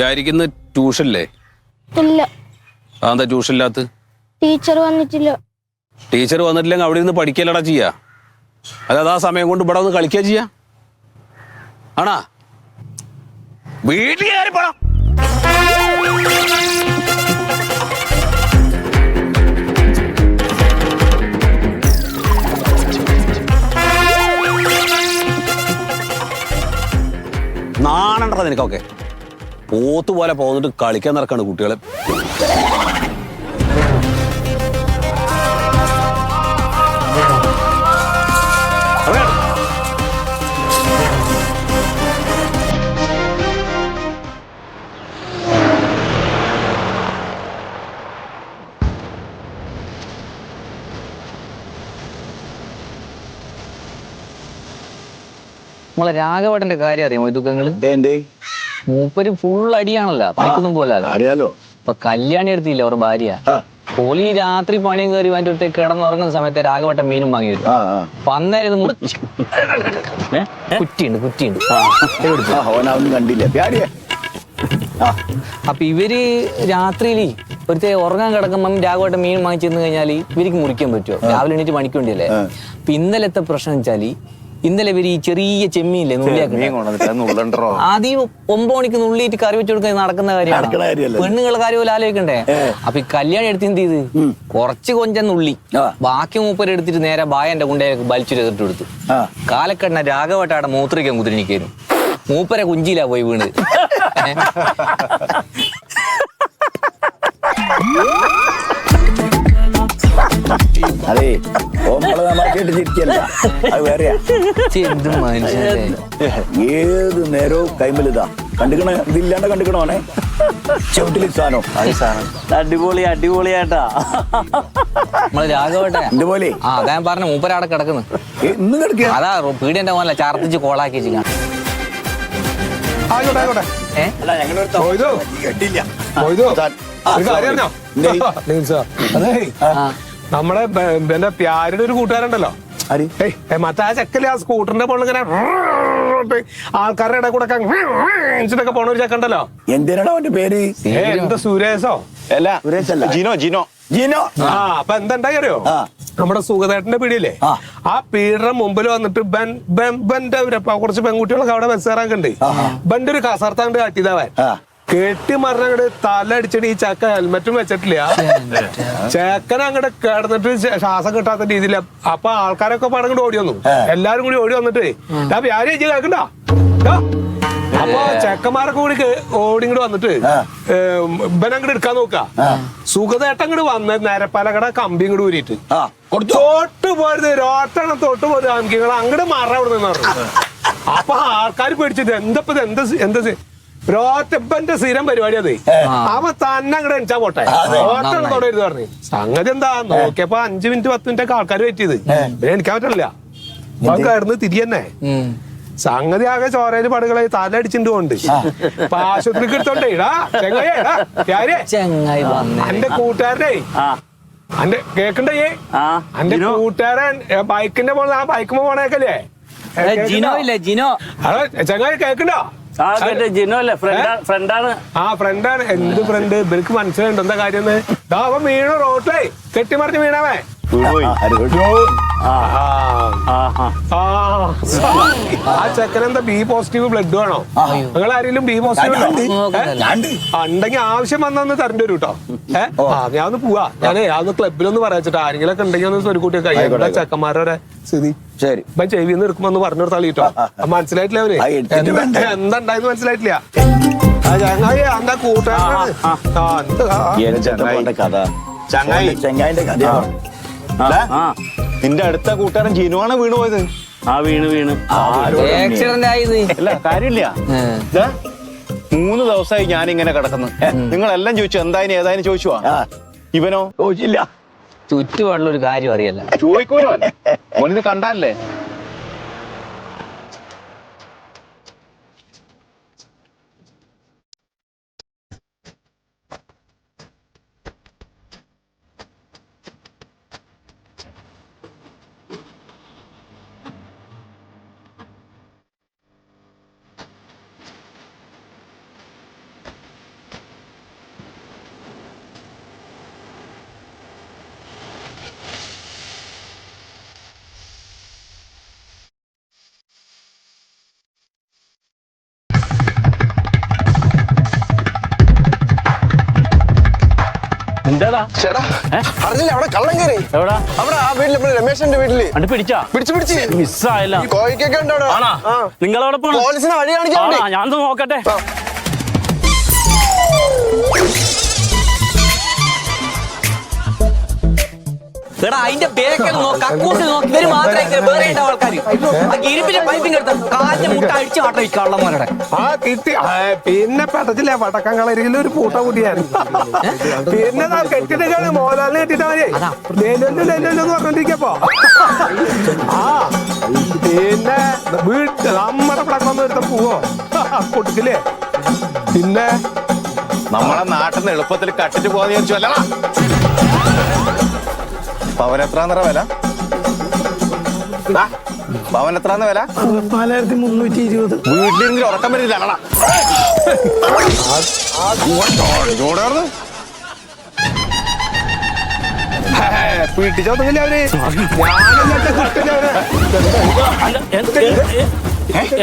പ്യാരിക്കുന്ന ട്യൂഷനില്ലേ? ഇല്ല. അതെന്താ ട്യൂഷൻ ഇല്ലാത്ത ടീച്ചർ വന്നിട്ടില്ല. ടീച്ചർ വന്നിട്ടില്ലെങ്കിൽ അവിടെ ഇരുന്ന് പഠിക്കലടാ ചെയ്യാ. അല്ലാതെ ആ സമയം കൊണ്ട് ഇവിടെ ഒന്ന് കളിക്കുക ചെയ്യാ? ആണാ? വീട്ടിൽ കയറി പോണം. നാണണ്ടടാ നിനക്കൊക്കെ. പോത്ത് പോലെ പോന്നിട്ട് കളിക്കാൻ നടക്കാണ് കുട്ടികളെ. നമ്മളെ രാഘവട്ടന്റെ കാര്യം അറിയാമോ ദുഃഖങ്ങൾ മൂപ്പര് ഫുൾ അടിയാണല്ലോ. പണിക്കൊന്നും പോലെ അറിയാലോ ഇപ്പൊ കല്യാണി എടുത്തില്ല അവർ ഭാര്യ? ഹോളി പോലി രാത്രി പണിയും കയറി അതിന്റെ അടുത്ത് കിടന്നുറങ്ങുന്ന സമയത്ത് രാഘവട്ട മീനും വാങ്ങി വരും. അപ്പൊ അന്നേരം കുറ്റിയുണ്ട് കുറ്റിയുണ്ട്. കണ്ടില്ല. അപ്പൊ ഇവർ രാത്രിയിൽ ഒരുത്തെ ഉറങ്ങാൻ കിടക്കുമ്പം രാഘവട്ട മീൻ വാങ്ങിച്ചു തന്നു കഴിഞ്ഞാൽ ഇവർക്ക് മുറിക്കാൻ പറ്റുമോ രാവിലെ എണീറ്റ് പണിക്കേണ്ടിയല്ലേ. അപ്പൊ ഇന്നലത്തെ പ്രശ്നം വെച്ചാൽ ഇന്നലെ ഇവർ ഈ ചെറിയ ചെമ്മീനില്ലേ നുള്ളിയാക്കണ്ടോ ആദ്യം ഒമ്പത് മണിക്ക് നുള്ളിയിട്ട് കറി വെച്ചു കൊടുക്കാൻ നടക്കുന്ന കാര്യമാണ്? പെണ്ണുങ്ങളെ കാര്യം പോലെ ആലോചിക്കണ്ടേ? അപ്പൊ ഈ കല്യാണം എടുത്ത് എന്ത് ചെയ്ത്? കുറച്ച് കൊഞ്ചം നുള്ളി. ബാക്കി മൂപ്പര് എടുത്തിട്ട് നേരെ ബായന്റെ കുണ്ടയിലേക്ക് വലിച്ചു ചേർത്തിട്ട് കൊടുത്തു കാലക്കെണ്ണ കാലക്കണ്ണ രാഘവട്ടാടെ മൂത്രിക്കാൻ കുതിരണിക്കായിരുന്നു മൂപ്പരെ കുഞ്ചിയിലാ പോയി വീണ് ചിരിക്കല്ല അത് വേറെയാ. എന്ത് ഏത് നേരവും കൈമലിതാ കണ്ടിക്കണ ഇതില്ലാണ്ട് കണ്ടിക്കണോനെ ചവിട്ടിൽ സാധനം. അടിപൊളി അടിപൊളിയാട്ടാ. നമ്മൾ രാഘവട്ടെ. എന്റെ പോലെ ആ അതാ ഞാൻ പറഞ്ഞു മൂപ്പരാടെ കിടക്കുന്നു. ഇന്ന് കിടക്കുക അതാ പീടി എന്റെ മോനല്ല ചർത്തിച്ച് കോളാക്കി വെച്ചില്ല ആയിക്കോട്ടെ ആയിക്കോട്ടെ. ഏ? മൊയ്തു കേട്ടില്ല. മൊയ്തു താൻ- ആ, ഒരു കാര്യം അറിഞ്ഞോ എന്തേ? നിൽസ. അതേ. നമ്മളെ എന്റെ പ്യാരുടെ ഒരു കൂട്ടുകാരുണ്ടല്ലോ? മറ്റേ ആ ചെക്കല്ലേ ആ സ്കൂട്ടറിന്റെ പോലെ ഇങ്ങനെ ആൾക്കാരുടെ ഇടയിൽ കൂടെ ഒക്കെ പോണ ഒരു ചെക്കണ്ടല്ലോ എന്തിനാണോ അവന്റെ പേര്? എന്താ സുരേഷോ അല്ല സുരേഷല്ല. ജിനോ ജിനോ. ജീനോ? ആ അപ്പൊ എന്തുണ്ടായി അറിയോ? നമ്മുടെ സുഖതേട്ടന്റെ പീടിയില്ലേ ആ. പീടിയുടെ മുമ്പിൽ വന്നിട്ട് ബൻ ബൻ ബന്റെ കുറച്ച് പെൺകുട്ടികളൊക്കെ അവിടെ ബസ് കയറാൻ ബന്റെ ഒരു കസർത്താണ്ട് കാട്ടിയതാവൻ. കെട്ടി മറിഞ്ഞ അങ്ങോട്ട് തല അടിച്ചിട്ട് ഈ ചക്ക ഹെൽമെറ്റും വെച്ചിട്ടില്ല. ചേക്കൻ അങ്ങോട്ട് കിടന്നിട്ട് ശ്വാ- ശ്വാസം കിട്ടാത്ത രീതിയില. അപ്പൊ ആൾക്കാരൊക്കെ പടങ്ങോട്ട് ഓടി വന്നു. എല്ലാരും കൂടി ഓടി വന്നിട്ട്. ആരും ചേച്ചി കേൾക്കണ്ട? അപ്പൊ ചെക്കന്മാരൊക്കെ കൂടി ഓടി ഇങ്ങോട്ട് വന്നിട്ട് അങ്ങോട്ട് എടുക്കാൻ നോക്ക. സുഖതേട്ടം അങ്ങോട്ട് വന്ന് നേരപ്പാലകട കമ്പി ഇങ്ങോട്ട് ഊരിയിട്ട്. കൊടുത്തു. തൊട്ട് പോരുത് രോട്ടണം തൊട്ട് പോരുത് ആൺകിങ്ങൾ അങ്ങോട്ട് മാറാ അവിടെ നിന്ന് അപ്പൊ ആൾക്കാർ പേടിച്ചിട്ട് എന്തപ്പോ ഇത് എന്താ എന്താ സ്ഥിരം പരിപാടി അത്. അവൻ തന്നെ അങ്ങോട്ട് എണിച്ചാ പോട്ടെ. ഓട്ടം തുടരുത് പറഞ്ഞു. സംഗതി എന്താ? നോക്കിയപ്പോ അഞ്ചു മിനിറ്റ് പത്ത് മിനിറ്റ് ഒക്കെ ആൾക്കാർ പറ്റിയത് ചെയ്ത്. പിന്നെ എനിക്കാൻ പറ്റില്ല അപ്പൊ കിടന്ന് തിരിയന്നെ സംഗതി ആകെ ചോരയിൽ പടുകളെ തല അടിച്ചിട്ട് പോണ്ട് അപ്പൊ ആശുപത്രിക്ക് എടുത്തോണ്ടേ ഇടാ ചെങ്ങായി അന്റെ കൂട്ടുകാരനെ. അന്റെ കേക്കണ്ടേ? ആ. അന്റെ കൂട്ടുകാരൻ ബൈക്കിന്റെ പോണ ആ ബൈക്കുമ്പോ പോണേക്കല്ലേ? ജിനോ? ഇല്ലേ? ജിനോ? ചെങ്ങായി കേക്കണ്ടോ? ആ ഫ്രണ്ടാണ് എന്ത് ഫ്രണ്ട് ഇവർക്ക് മനസ്സിലുണ്ട് എന്താ കാര്യം ദാ അവൻ വീണു റോട്ടിലേ കെട്ടിമറിഞ്ഞ് വീണവേ ആ ചെക്കൻ എന്താ ബി പോസിറ്റീവ് ബ്ലഡ് വേണോ? നിങ്ങൾ ആരെങ്കിലും ബി പോസിറ്റീവ് ഉണ്ടെങ്കിൽ ആവശ്യം വന്നു തരണ്ട വരും കേട്ടോ ഏഹ് ഞാൻ ഒന്ന് പോവാ. ഞാനേ അതൊന്ന് ക്ലബിലൊന്ന് പറയാച്ചിട്ട് ആരെങ്കിലും ഒക്കെ ഉണ്ടെങ്കിൽ ഒന്ന് സ്വരുക്കൂട്ടി എന്താ ചെക്കന്മാരുടെ സ്ഥിതി. ശരി. ഇപ്പൊ ചെവി നിന്ന് എടുക്കുമ്പോ ഒന്ന് പറഞ്ഞു കൊടുത്താൽ കേട്ടോ മനസ്സിലായിട്ടില്ല അവർ എന്താ ഉണ്ടായെന്ന് മനസ്സിലായിട്ടില്ല? ചങ്ങായി എന്താ കൂട്ടുകാരനാണ്? കഥ. ചങ്ങായി. ചെങ്ങായിന്റെ ആ. നിന്റെ അടുത്ത കൂട്ടുകാരൻ ജീനുവാണ് വീണു പോയത്. ആ വീണ് വീണ്. ആക്സിഡന്റ് ആയത് അല്ല കാര്യമില്ല. ദാ, മൂന്ന് ദിവസമായി ഞാൻ ഇങ്ങനെ കിടക്കുന്നു നിങ്ങൾ നിങ്ങളെല്ലാം ചോദിച്ചു എന്തായാലും ഏതായാലും ചോദിച്ചു ആ. ഇവനോ? ചോദിച്ചില്ല. ചുറ്റുപാടുള്ള ഒരു കാര്യം അറിയല്ല. ചോദിക്കൂലോ? ഓനിത് എന്താടാ അറിഞ്ഞില്ല അവിടെ കള്ളം കയറി എവിടാ? അവിടെ ആ വീട്ടിൽ രമേശന്റെ പിടിച്ചാ? പിടിച്ചു പിടിച്ച്. മിസ്സായല്ല. കോഴിക്കൊക്കെ ഉണ്ട് ആണാ? ആ. നിങ്ങളവിടെ പോണോ? പോലീസിനെ വഴി കാണിക്കാൻ ഞാൻ നോക്കട്ടെ. എടാ അതിന്റെ ബേക്കൽ നോക്ക്. അക്കൂസിൽ നോക്ക്. ഇവർ മാത്രമേ വേറെ ഉണ്ടാവും ആൾക്കാര്. ആ ഇരുമ്പിന്റെ പൈപ്പിംഗ് എടുത്ത കാലിന്റെ മുട്ട അടിച്ച് മാട്ടം ഈ കള്ളന്മാരുടെ. ആ കിട്ടി. പിന്നെ പെട്ടത്തില്ല വടക്കം കളരിയിൽ ഒരു പൂട്ട കൂട്ടിയാൻ പിന്നെ ദാ കെട്ടിട്ട് മോലാലിന് കെട്ടിട്ടാ മതി. ലേലല്ലോ ലേലല്ലോ എന്ന് പറഞ്ഞോണ്ടിരിക്കപ്പോ ആ പിന്നെ വീട്ട് നമ്മുടെ പടക്കം ഒന്ന് എടുത്ത പോവോ? കൊടുക്കില്ലേ? പിന്നെ നമ്മളെ നാട്ടിൽ നിന്ന് എളുപ്പത്തിൽ കട്ടിട്ട് പോകാന്ന് ചോദിച്ചു അല്ലടാ പവൻ നിറ വില? പവൻ എത്ര വില? നാലായിരത്തി മുന്നൂറ്റി ഇരുപത്. വീട്ടിലിരുന്ന് ഉറക്കം വരുന്നില്ല ഇങ്ങോട്ടായിരുന്നു വീട്ടിച്ചോന്നില്ല അവർ? ഞാനല്ലാത്ത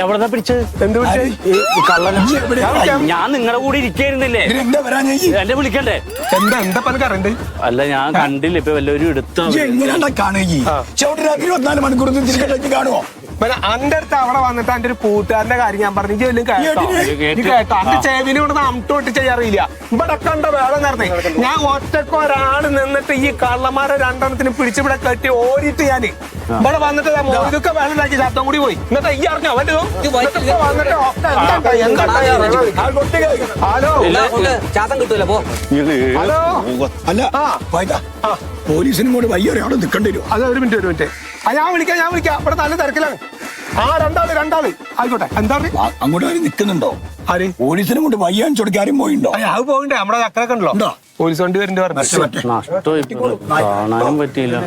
എവിടെന്നാ പിടിച്ചത്? എന്ത് പിടിച്ചത് ഞാൻ നിങ്ങളുടെ കൂടെ ഇരിക്കായിരുന്നില്ലേ ഞാൻ എന്നെ വിളിക്കണ്ടേ? എന്താ എന്താ പല കറണ്ട്? അല്ല ഞാൻ കണ്ടില്ല ഇപ്പൊ വല്ലവരും എടുത്ത? ഇരുപത്തിനാല് മണിക്കൂർ കാണുമോ പിന്നെ അന്റെ അടുത്ത് അവിടെ വന്നിട്ട് അന്റെ ഒരു കൂട്ടുകാരന്റെ കാര്യം ഞാൻ പറഞ്ഞു. വല്ലതും കേട്ടോ. കേട്ട്. അന്റെ ചെവിനെ കൊണ്ട് അമിട്ട് തൊട്ട് ചെയ്യാറില്ല ഇവിടെ കണ്ട വേളം നേരത്തെ ഞാൻ ഒറ്റയ്ക്ക് ഒരാൾ നിന്നിട്ട് ഈ കള്ളന്മാരെ രണ്ടെണ്ണത്തിന് പിടിച്ചിവിടെ കെട്ടി ഓടിയിട്ട് ഞാൻ ഇവിടെ വന്നിട്ട് ഇതൊക്കെ ഉണ്ടാക്കി ശബ്ദം കൂടി പോയി. എന്നിട്ട് ഈ അറിഞ്ഞോ? പോയതാ പോലീസിനും കൂടെ വയ്യൊരു അവിടെ നിൽക്കേണ്ടി വരും. അതെ ഒരു മിനിറ്റ് ഒരു മിനിറ്റ്. ഞാൻ വിളിക്കാം ഞാൻ വിളിക്കാം. ഇവിടെ നല്ല തിരക്കിലാണ്. ആ രണ്ടാൾ രണ്ടാൾ. ആയിക്കോട്ടെ. എന്താ അങ്ങോട്ട് ആരും നിൽക്കുന്നുണ്ടോ ആര്? പോലീസിനെ കൊണ്ട് വയ്യാൻ ചൊടിക്കാരും പോയിണ്ടോ? അത് പോകണ്ടേ. നമ്മുടെ ഉണ്ടല്ലോ ഉണ്ടോ? പോലീസ് വണ്ടി വരുന്നുണ്ട് പറഞ്ഞു. പറ്റിയില്ല.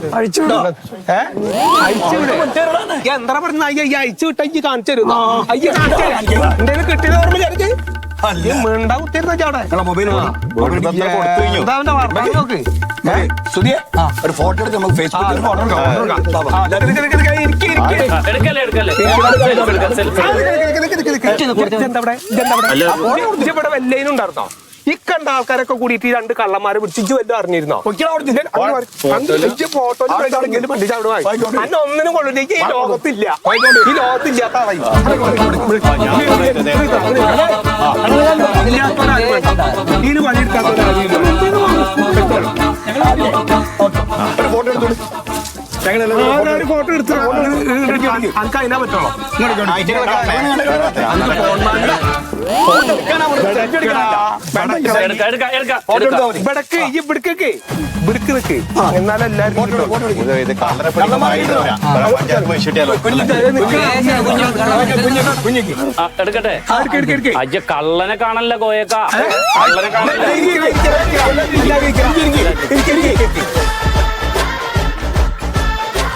എന്താ പറഞ്ഞ അയ്യ അയച്ചു വിട്ട അയ്യ കാണിച്ചു തരുന്നു അയ്യ കാണിച്ചു എന്തേലും കിട്ടിയത് ഓർമ്മ മിണ്ടാ കുത്തിരുന്ന? സുധിയെ ഒരു ഫോട്ടോ എടുത്ത് നമുക്ക് ഫേസ്ബുക്കിൽ ഇരിക്ക്. ഇതെന്താ ഇവിടെ? ഇതെന്താ ഇവിടെ? വല്ലേനും ഉണ്ടായിരുന്നോ? ഈ കണ്ട ആൾക്കാരൊക്കെ കൂടിയിട്ട് ഈ രണ്ട് കള്ളന്മാരെ പിടിച്ചു വല്ലതും അറിഞ്ഞിരുന്നോ ഫോട്ടോ അന്നെ ഒന്നിനും കൊള്ളില്ല ഈ ലോകത്തില്ല ഈ ലോകത്തില്ലാത്ത ആളായി. ഇതിന് പണിയെടുക്കാത്ത ഒരു ഫോട്ടോ എടുത്തോളൂ ആരാരും ഫോട്ടോ എടുത്ത് അനക്ക് അതിനാ പറ്റുള്ളൂ. ഇവിടക്ക് ഈ ഇവിടക്കൊക്കെ ഇവിടക്ക് എന്നാലും എല്ലാരും. അജ്ജ കള്ളനെ കാണല്ല കോയക്ക കള്ളനെ കാണല്ല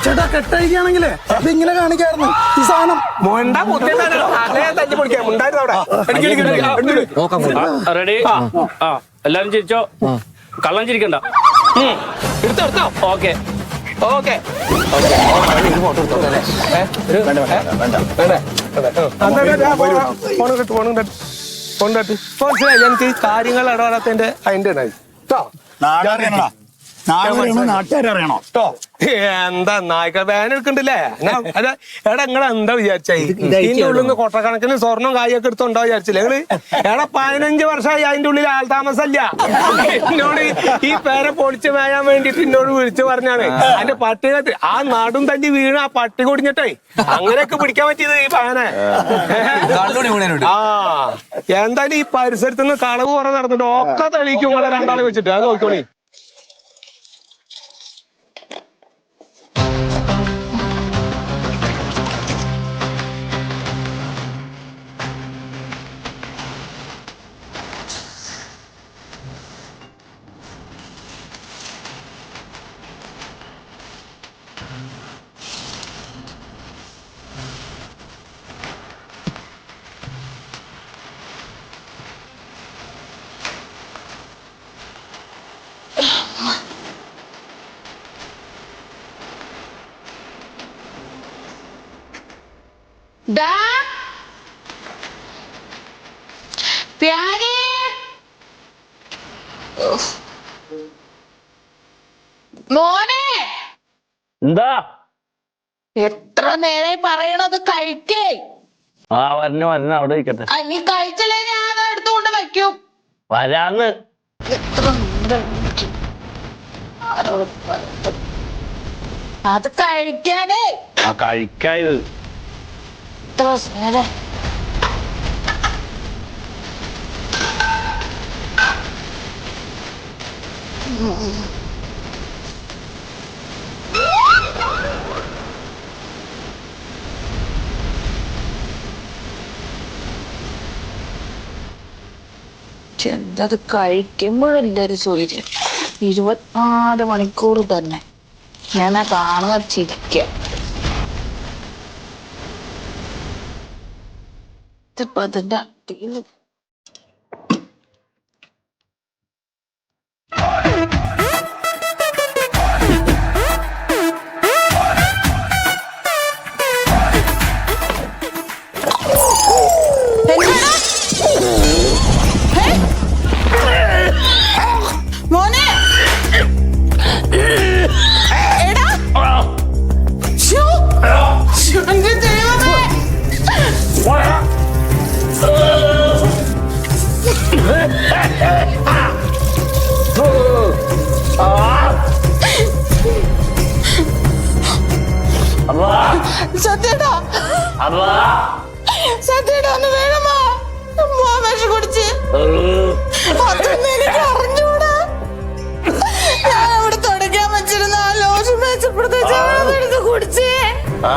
ചേട്ടാ കെട്ടഴിക്കുകയാണെങ്കിലേ ഇത് ഇങ്ങനെ കാണിക്കായിരുന്നു ഈ സാധനം മൊണ്ട. റെഡി ആ എല്ലാരും ചിരിച്ചോ കള്ളം ചിരിക്കണ്ട എടുത്തോ എടുത്തോ ഓക്കെ ഓക്കെ ഈ കാര്യങ്ങൾ ഇടപെടാത്തതിന്റെ അതിന്റെ ഉണ്ടായി കേട്ടോ നാട്ടുകാരറിയണോ കേട്ടോ എന്താ നായ്ക്ക വേന എടുക്കണ്ടല്ലേ? അതെ എടാ നിങ്ങളെ എന്താ വിചാരിച്ചേ? ഇതിന്റെ ഉള്ളിൽ നിന്ന് കൊട്ടക്കണക്കിന് സ്വർണം കായൊക്കെ എടുത്തുണ്ടോ വിചാരിച്ചില്ലേ? നിങ്ങൾ എടാ പതിനഞ്ച് വർഷമായി അതിന്റെ ഉള്ളിൽ ആൾ താമസല്ല എന്നോട് ഈ പേരെ പൊളിച്ചു മേയാൻ വേണ്ടിട്ട് എന്നോട് വിളിച്ചു പറഞ്ഞാണ്. അതിന്റെ പട്ടിക ആ നാടും തല്ലി വീണ് ആ പട്ടി കുടിഞ്ഞിട്ടേ അങ്ങനെയൊക്കെ പിടിക്കാൻ പറ്റിയത് ഈ പാനെ ആ. എന്തായാലും ഈ പരിസരത്ത് നിന്ന് കളവ് കുറെ നടന്നിട്ട് ഒക്കെ തെളിയിക്കും നിങ്ങളെ രണ്ടാളെ വെച്ചിട്ട്. അത് നോക്കണേ ഡാ. പ്യാരെ. മോനെ. എന്താ? എത്ര നേരെ പറയണത് കഴിക്കേ. ആ വരണ വരണ അവിടെ ഇരിക്കട്ടെ. നീ കഴിച്ചില്ലേ? ഞാൻ എടുത്തുകൊണ്ട് വെക്കും വരാന്ന്. എത്ര? അത് കഴിക്കാനേ. ആ കഴിക്കായത് എത്ര നേരം അത് കഴിക്കുമ്പോഴല്ല ഒരു സൂര്യൻ ഇരുപത്തിനാല് മണിക്കൂർ തന്നെ. ഞാൻ ആ കാണുക the doctor. You look. സത്യേട്ടാ സത്യേട്ടാ ഒന്ന് വേഗമാ മാമേഷ് കുടിച്ച് അതൊന്നും എനിക്ക് അറിഞ്ഞൂടാ ഞാൻ അവിടെ തുടക്കാൻ വെച്ചിരുന്ന ആ